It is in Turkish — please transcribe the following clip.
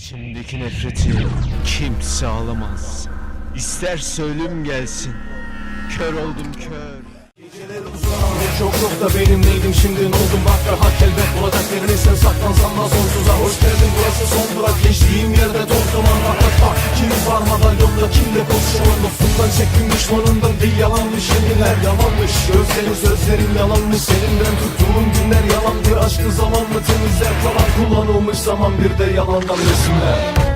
İçimdeki nefreti kimse alamaz. İsterse ölüm gelsin. Kör oldum kör. Çok çok da benim neydim şimdi ne oldum? Bak ve hak elbet bulacak yerini sen saklansan da sonsuza. Hoş geldin burası son durak. Geçtiğim yerde toz duman rahat bak Kim var madalyonda kimle konuşuyor? Dostumdan çektim düşmanından değil yalanmış. Yeminler yalanmış. Gözlerin sözlerin yalanmış. Seninden tuttuğum günler yalandı Aşkı zamanla temizler? Kalan kullanılmış zaman bir de yalandan resimler